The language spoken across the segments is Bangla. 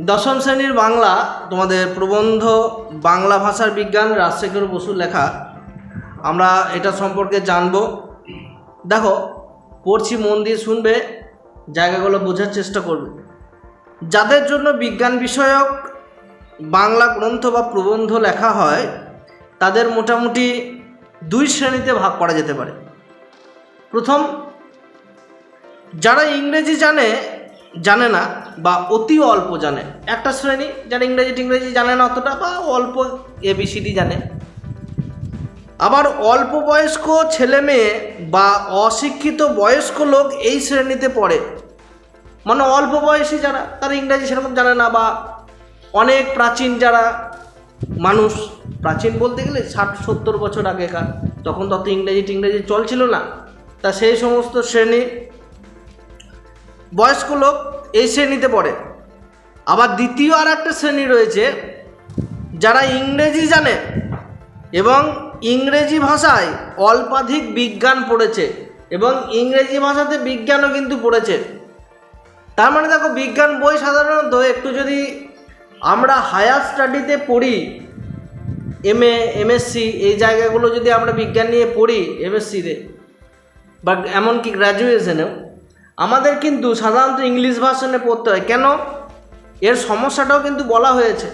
দশম শ্রেণির বাংলা তোমাদের প্রবন্ধ বাংলা ভাষার বিজ্ঞান রাজশেখর বসুর লেখা। আমরা এটা সম্পর্কে জানব। দেখো, পড়ছি মন দিয়ে শুনবে, জায়গাগুলো বোঝার চেষ্টা করবে। যাদের জন্য বিজ্ঞান বিষয়ক বাংলা গ্রন্থ বা প্রবন্ধ লেখা হয়, তাদের মোটামুটি দুই শ্রেণীতে ভাগ করা যেতে পারে। প্রথম, যারা ইংরেজি জানে জানে না বা অতি অল্প জানে। একটা শ্রেণি যারা ইংরেজি টিংরেজি জানে না অতটা বা অল্প এবিসিডি জানে। আবার অল্প বয়স্ক ছেলে মেয়ে বা অশিক্ষিত বয়স্ক লোক এই শ্রেণীতে পড়ে। মানে অল্প বয়সী যারা, তারা ইংরেজি সেরকম জানে না বা অনেক প্রাচীন যারা মানুষ। প্রাচীন বলতে গেলে ষাট, সত্তর বছর আগেকার তখন তত ইংরেজি টিংরেজি চলছিল না, তা সেই সমস্ত শ্রেণি বয়স্ক লোক এই শ্রেণীতে পড়ে। আবার দ্বিতীয় আর একটা শ্রেণি রয়েছে, যারা ইংরেজি জানে এবং ইংরেজি ভাষায় অল্পাধিক বিজ্ঞান পড়েছে এবং ইংরেজি ভাষাতে বিজ্ঞানও কিন্তু পড়েছে। তার মানে দেখো, বিজ্ঞান বই সাধারণত একটু যদি আমরা হায়ার স্টাডিতে পড়ি এম এ এমএসসি এই জায়গাগুলো যদি আমরা বিজ্ঞান নিয়ে পড়ি এমএসসিতে বা এমনকি গ্র্যাজুয়েশনেও আমাদের কিন্তু সাধারণত ইংলিশ ভার্সনে পড়তে হয়। কেন? এর সমস্যাটাও কিন্তু বলা হয়েছে।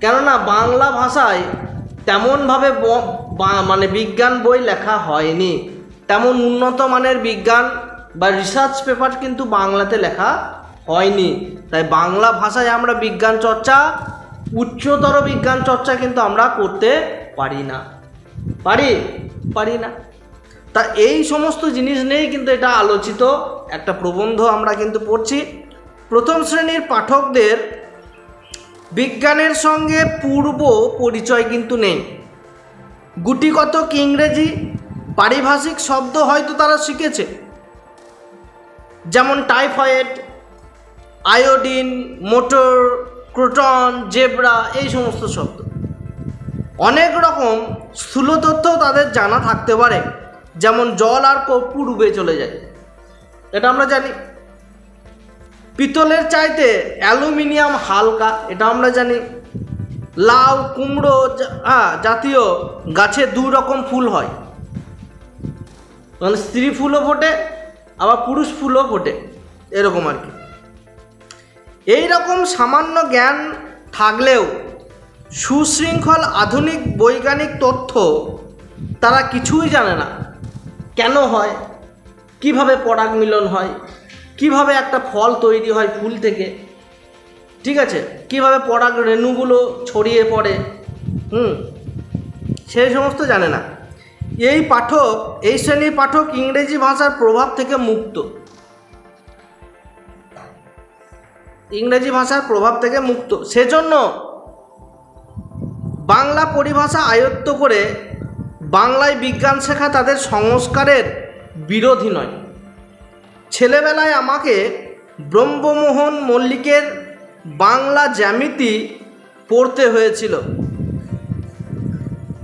কেননা বাংলা ভাষায় তেমনভাবে মানে বিজ্ঞান বই লেখা হয়নি। তেমন উন্নত মানের বিজ্ঞান বা রিসার্চ পেপার কিন্তু বাংলাতে লেখা হয়নি। তাই বাংলা ভাষায় আমরা বিজ্ঞান চর্চা, উচ্চতর বিজ্ঞান চর্চা কিন্তু আমরা করতে পারি না। পারি? পারি না। তা এই সমস্ত জিনিস নিয়েই কিন্তু এটা আলোচিত, একটা প্রবন্ধ আমরা কিন্তু পড়ছি। প্রথম শ্রেণির পাঠকদের বিজ্ঞানের সঙ্গে পূর্ব পরিচয় কিন্তু নেই। গুটিকতক ইংরেজি, পারিভাষিক শব্দ হয়তো তারা শিখেছে। যেমন typhoid, iodine, motor, croton, zebra, এই সমস্ত শব্দ। অনেক রকম স্থূল তথ্য তাদের জানা থাকতে পারে। যেমন জল আর কর্পূর ডুবে চলে যায়। এটা আমরা জানি। পিতলের চাইতে অ্যালুমিনিয়াম হালকা, এটা আমরা জানি। লাউ, কুমড়ো জাতীয় গাছে দু রকম ফুল হয়। মানে স্ত্রী ফুলও ফোটে, আবার পুরুষ ফুলও ফোটে, এরকম আর কি। এই রকম সামান্য জ্ঞান থাকলেও সুশৃঙ্খল আধুনিক বৈজ্ঞানিক তথ্য তারা কিছুই জানে না। কেন হয়? কীভাবে পরাগ মিলন হয়? কীভাবে একটা ফল তৈরি হয় ফুল থেকে? ঠিক আছে? কীভাবে পরাগ রেণুগুলো ছড়িয়ে পড়ে? হুম? সেই সমস্ত জানে না। এই পাঠক, এই শ্রেণির পাঠক ইংরেজি ভাষার প্রভাব থেকে মুক্ত। ইংরেজি ভাষার প্রভাব থেকে মুক্ত। সেজন্য বাংলা পরিভাষা আয়ত্ত করে বাংলায় বিজ্ঞান শেখা তাদের সংস্কারের বিরোধী নয়। ছেলেবেলায় আমাকে ব্রহ্মমোহন মল্লিকের বাংলা জ্যামিতি পড়তে হয়েছিল।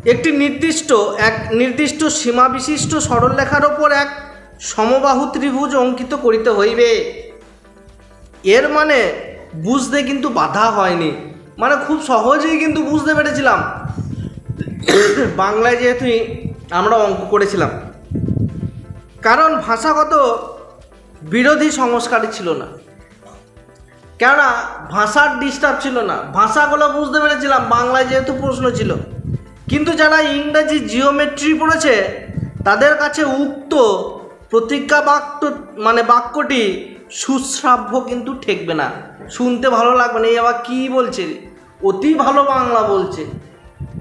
একটি নির্দিষ্ট, এক নির্দিষ্ট সীমা বিশিষ্ট সরলরেখার ওপর এক সমবাহু ত্রিভুজ অঙ্কিত করিতে হইবে। এর মানে বুঝতে কিন্তু বাধা হয়নি। মানে খুব সহজেই কিন্তু বুঝতে পেরেছিলাম। বাংলায় যেহেতু আমরা অঙ্ক করেছিলাম, কারণ ভাষাগত বিরোধী সংস্কারই ছিল না। কেননা ভাষার ডিস্টার্ব ছিল না। ভাষাগুলো বুঝতে পেরেছিলাম, বাংলায় যেহেতু প্রশ্ন ছিল। কিন্তু যারা ইংরেজি জিওমেট্রি পড়েছে, তাদের কাছে উক্ত প্রতিজ্ঞা বাক্য মানে বাক্যটি সুশ্রাব্য কিন্তু ঠেকবে না। শুনতে ভালো লাগবে না। এই আবার কী বলছে? অতি ভালো বাংলা বলছে।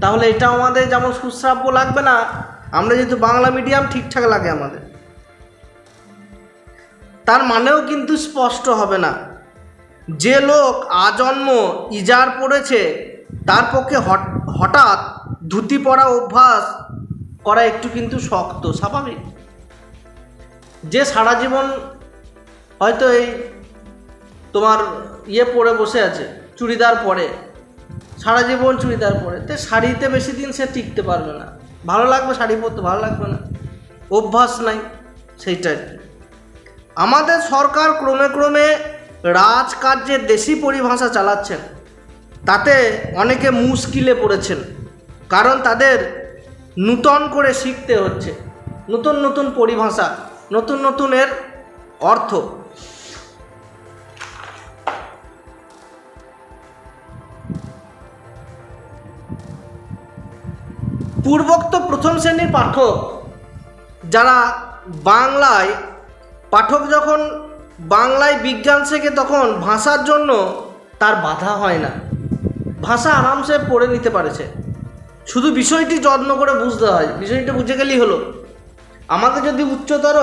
তাহলে এটা আমাদের যেমন সুশ্রাব্য লাগবে না, আমরা যেহেতু বাংলা মিডিয়াম ঠিকঠাক লাগে আমাদের। তার মানেও কিন্তু স্পষ্ট হবে না। যে লোক আজন্ম ইজার পড়েছে, তার পক্ষে হঠাৎ ধুতি পরা অভ্যাস করা একটু কিন্তু শক্ত, স্বাভাবিক। যে সারা জীবন হয়তো এই তোমার ইয়ে পরে বসে আছে, চুড়িদার পরে সারা জীবন চুড়িদার পরে। তো শাড়িতে বেশি দিন সে টিকতে পারবে না। ভালো লাগবে শাড়ি পরতে, ভালো লাগবে না। অভ্যাস নাই সেইটাই। আমাদের সরকার ক্রমে ক্রমে রাজকার্যের দেশি পরিভাষা চালাচ্ছেন। তাতে অনেকে মুশকিলে পড়েছেন। কারণ তাদের নূতন করে শিখতে হচ্ছে। নতুন নতুন পরিভাষা, নতুন নতুনের অর্থ। পূর্বোক্ত প্রথম শ্রেণির পাঠক, যারা বাংলায়, পাঠক যখন বাংলায় বিজ্ঞান শেখে তখন ভাষার জন্য তার বাধা হয় না। ভাষা আরামসে পড়ে নিতে পারেছে। শুধু বিষয়টি যত্ন করে বুঝতে হয়। বিষয়টি বুঝে গেলেই হলো। আমাকে যদি উচ্চতর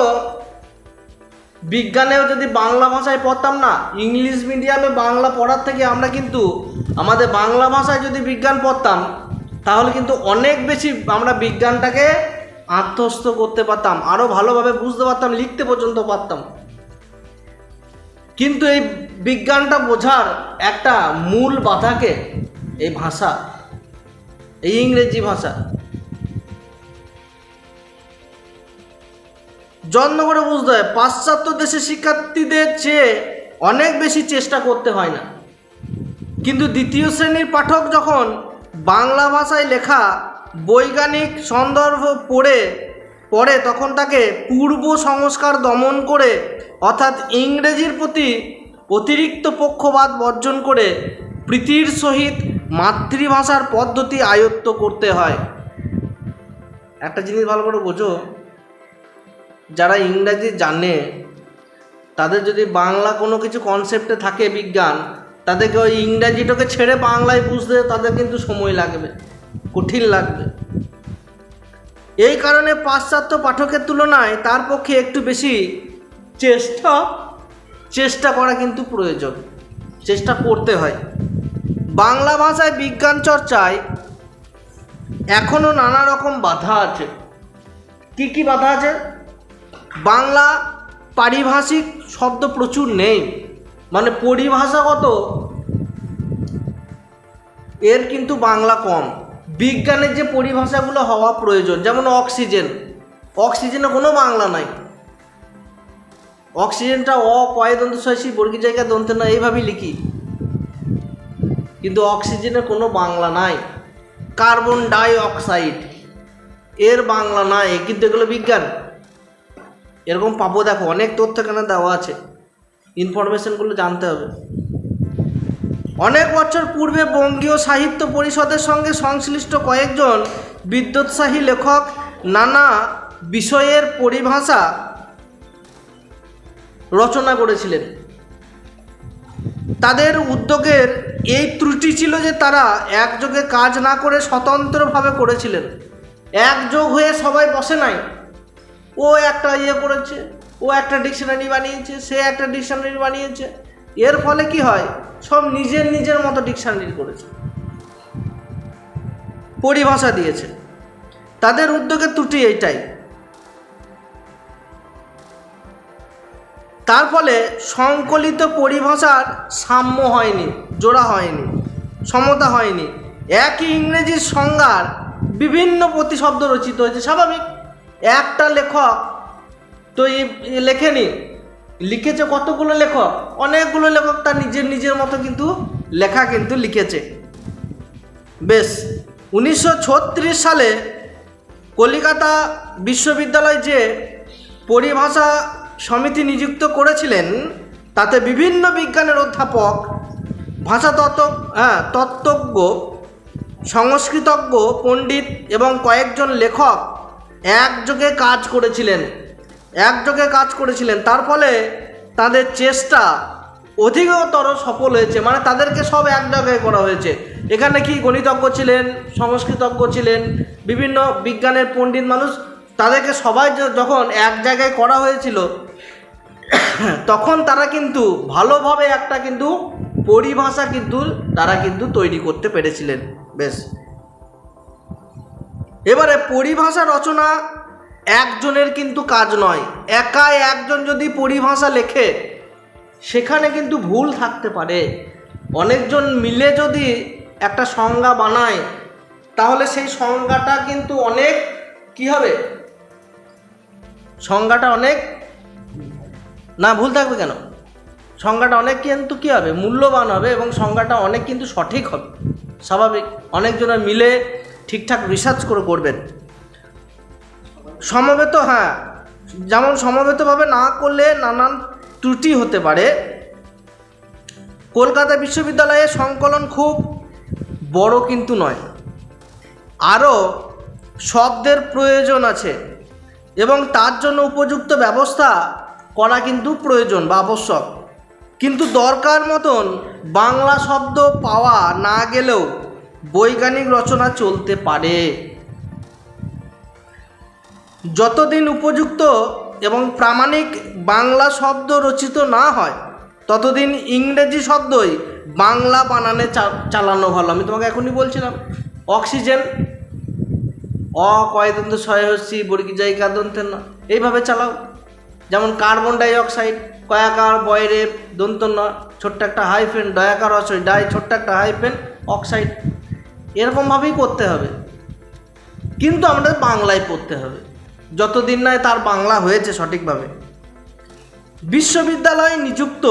বিজ্ঞানেও যদি বাংলা ভাষায় পড়তাম না, ইংলিশ মিডিয়ামে বাংলা পড়ার থেকে আমরা কিন্তু আমাদের বাংলা ভাষায় যদি বিজ্ঞান পড়তাম তাহলে কিন্তু অনেক বেশি আমরা বিজ্ঞানটাকে আত্মস্থ করতে পারতাম আরও ভালোভাবে বুঝতে পারতাম, লিখতে পর্যন্ত পারতাম। কিন্তু এই বিজ্ঞানটা বোঝার একটা মূল বাধাকে এই ভাষা, এই ইংরেজি ভাষা। যত্ন করে বুঝতে হয়, পাশ্চাত্য দেশের শিক্ষার্থীদের চেয়ে অনেক বেশি চেষ্টা করতে হয় না। কিন্তু দ্বিতীয় শ্রেণির পাঠক যখন বাংলা ভাষায় লেখা বৈজ্ঞানিক সন্দর্ভ পড়ে পড়ে তখন তাকে পূর্ব সংস্কার দমন করে, অর্থাৎ ইংরেজির প্রতি অতিরিক্ত পক্ষপাত বর্জন করে প্রীতির সহিত মাতৃভাষার পদ্ধতি আয়ত্ত করতে হয়। একটা জিনিস ভালো করে বোঝো, যারা ইংরাজি জানে, তাদের যদি বাংলা কোনো কিছু কনসেপ্টে থাকে বিজ্ঞান তাদেরকে ওই ইংরাজিটাকে ছেড়ে বাংলায় বুঝতে তাদের কিন্তু সময় লাগবে, কঠিন লাগবে। এই কারণে পাশ্চাত্য পাঠকের তুলনায় তার পক্ষে একটু বেশি চেষ্টা চেষ্টা করা কিন্তু প্রয়োজন, চেষ্টা করতে হয়। বাংলা ভাষায় বিজ্ঞান চর্চায় এখনও নানা রকম বাধা আছে। কি কি বাধা আছে? বাংলা পারিভাষিক শব্দ প্রচুর নেই। মানে পরিভাষাগত এর কিন্তু বাংলা কম। বিজ্ঞানের যে পরিভাষাগুলো হওয়া প্রয়োজন, যেমন অক্সিজেন। অক্সিজেনে কোনো বাংলা নাই। অক্সিজেনটা অ কয় দন্ত শয়সী বর্গী জায়গা দন্তে না, এইভাবেই লিখি। কিন্তু অক্সিজেনের কোনো বাংলা নাই। কার্বন ডাই অক্সাইড এর বাংলা নাই। কিন্তু এগুলো বিজ্ঞান। এরকম পাবো দেখো, অনেক তথ্য এখানে দেওয়া আছে। ইনফরমেশনগুলো জানতে হবে। অনেক বছর পূর্বে বঙ্গীয় সাহিত্য পরিষদের সঙ্গে সংশ্লিষ্ট কয়েকজন বিদ্যুৎসাহী লেখক নানা বিষয়ের পরিভাষা রচনা করেছিলেন। তাদের উদ্যোগের এই ত্রুটি ছিল যে তারা একযোগে কাজ না করে স্বতন্ত্রভাবে করেছিলেন। একযোগ হয়ে সবাই বসে নাই। ও একটা ইয়ে করেছে। ও একটা ডিকশনারি বানিয়েছে, সে একটা ডিকশনারি বানিয়েছে। এর ফলে কি হয়? সব নিজের নিজের মতো ডিকশনারি করেছে। পরিভাষা দিয়েছে। তাদের উদ্যোগের ত্রুটি এইটাই। তার ফলে সংকলিত পরিভাষার সাম্য হয়নি, জোড়া হয়নি, সমতা হয়নি। একই ইংরেজির সংজ্ঞার বিভিন্ন প্রতিশব্দ রচিত হয়েছে। স্বাভাবিক, একটা লেখক তো এই এ লেখেনি লিখেছে কতগুলো লেখক? অনেকগুলো লেখক তার নিজের নিজের মতো কিন্তু লেখা কিন্তু লিখেছে। বেশ, উনিশশো ছত্রিশ সালে কলিকাতা বিশ্ববিদ্যালয় যে পরিভাষা সমিতি নিযুক্ত করেছিলেন, তাতে বিভিন্ন বিজ্ঞানের অধ্যাপক ভাষাতত্ত্ব হ্যাঁ তত্ত্বজ্ঞ, সংস্কৃতজ্ঞ, পণ্ডিত এবং কয়েকজন লেখক একযোগে কাজ করেছিলেন। একযোগে কাজ করেছিলেন। তার ফলে তাদের চেষ্টা অধিকতর সফল হয়েছে। মানে তাদেরকে সব এক জায়গায় করা হয়েছে। এখানে কি গণিতজ্ঞ ছিলেন, সংস্কৃতজ্ঞ ছিলেন, বিভিন্ন বিজ্ঞানের পণ্ডিত মানুষ, তাদেরকে সবাই যখন এক জায়গায় করা হয়েছিল, তখন তারা কিন্তু ভালোভাবে একটা কিন্তু পরিভাষা কিন্তু তারা কিন্তু তৈরি করতে পেরেছিলেন। বেশ। এবারে পরিভাষা রচনা একজনের কিন্তু কাজ নয়। একাই একজন যদি পরিভাষা লেখে, সেখানে কিন্তু ভুল থাকতে পারে। অনেকজন মিলে যদি একটা সংজ্ঞা বানায়, তাহলে সেই সংজ্ঞাটা কিন্তু অনেক, কি হবে? সংজ্ঞাটা অনেক, না, ভুল থাকবে কেন? সংজ্ঞাটা অনেক কিন্তু কী হবে? মূল্যবান হবে এবং সংজ্ঞাটা অনেক কিন্তু সঠিক হবে। স্বাভাবিক অনেকজনের মিলে ঠিকঠাক রিসার্চ করে করবেন। সমবেত হ্যাঁ। যেমন সমবেতভাবে না করলে নানান ত্রুটি হতে পারে। কলকাতা বিশ্ববিদ্যালয়ে সংকলন খুব বড় কিন্তু নয়। আরও শব্দের প্রয়োজন আছে এবং তার জন্য উপযুক্ত ব্যবস্থা করা কিন্তু প্রয়োজন বা আবশ্যক। কিন্তু দরকার মতন বাংলা শব্দ পাওয়া না গেলেও বৈজ্ঞানিক রচনা চলতে পারে। যতদিন উপযুক্ত এবং প্রামাণিক বাংলা শব্দ রচিত না হয়, ততদিন ইংরেজি শব্দই বাংলা বানানে চালানো ভালো। আমি তোমাকে এখনই বলছিলাম, অক্সিজেন, অ, কয়দন্ত ছয় হচ্ছি বর্গি জায়গা দন্তের না, এইভাবে চালাও। যেমন কার্বন ডাই অক্সাইড কয়াকার, বয়রে, দন্ত ন, ছোট্ট একটা হাইফেন ডয়াকার অসই ডাই, ছোট্ট একটা হাইফেন, অক্সাইড। এরকমভাবেই করতে হবে। কিন্তু আমাদের বাংলায় পড়তে হবে। যতদিন নয় তার বাংলা হয়েছে সঠিকভাবে। বিশ্ববিদ্যালয় নিযুক্ত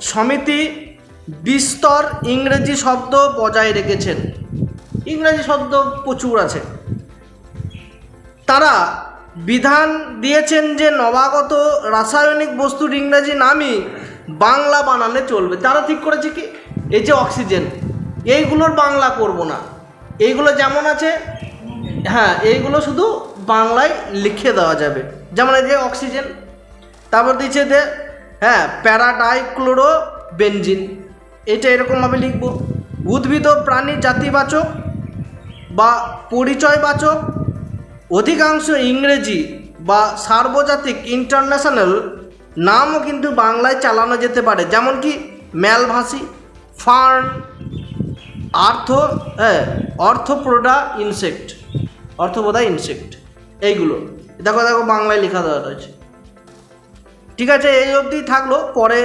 সমিতি বিস্তর ইংরেজি শব্দ বজায় রেখেছেন। ইংরেজি শব্দ প্রচুর আছে। তারা বিধান দিয়েছেন যে নবাগত রাসায়নিক বস্তুর ইংরেজি নামই বাংলা বানালে চলবে। তারা ঠিক করেছে কি? এই যে অক্সিজেন, এইগুলোর বাংলা করব না। এইগুলো যেমন আছে হ্যাঁ এইগুলো শুধু বাংলায় লিখে দেওয়া যাবে। যেমন এই যে অক্সিজেন তারপর দিচ্ছে যে হ্যাঁ প্যারাডাইক্লোরো বেঞ্জিন এটা এরকমভাবে লিখব। উদ্ভিদ ও প্রাণী জাতিবাচক বা পরিচয়বাচক, অধিকাংশ ইংরেজি বা সার্বজাতিক ইন্টারন্যাশনাল নামও কিন্তু বাংলায় চালানো যেতে পারে। যেমন কি ম্যালভাসি, ফার্ন, আর্থ হ্যাঁ অর্থপ্রোডা ইনসেক্ট অর্থপ্রোডা ইনসেক্ট। এইগুলো। দেখো দেখো, বাংলায় লেখা দেওয়া রয়েছে। ঠিক আছে, এই অবধি থাকল। পরে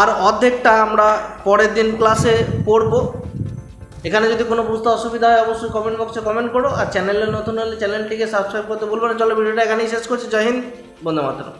আর অর্ধেকটা আমরা পরের দিন ক্লাসে পড়ব। এখানে যদি কোনো বুঝতে অসুবিধা হয়, অবশ্যই কমেন্ট বক্সে কমেন্ট করো। আর চ্যানেলে নতুন হলে চ্যানেলটিকে সাবস্ক্রাইব করতে বলব না। চলো, ভিডিওটা এখানেই শেষ করছি। জয় হিন্দ বন্ধু মাতরম।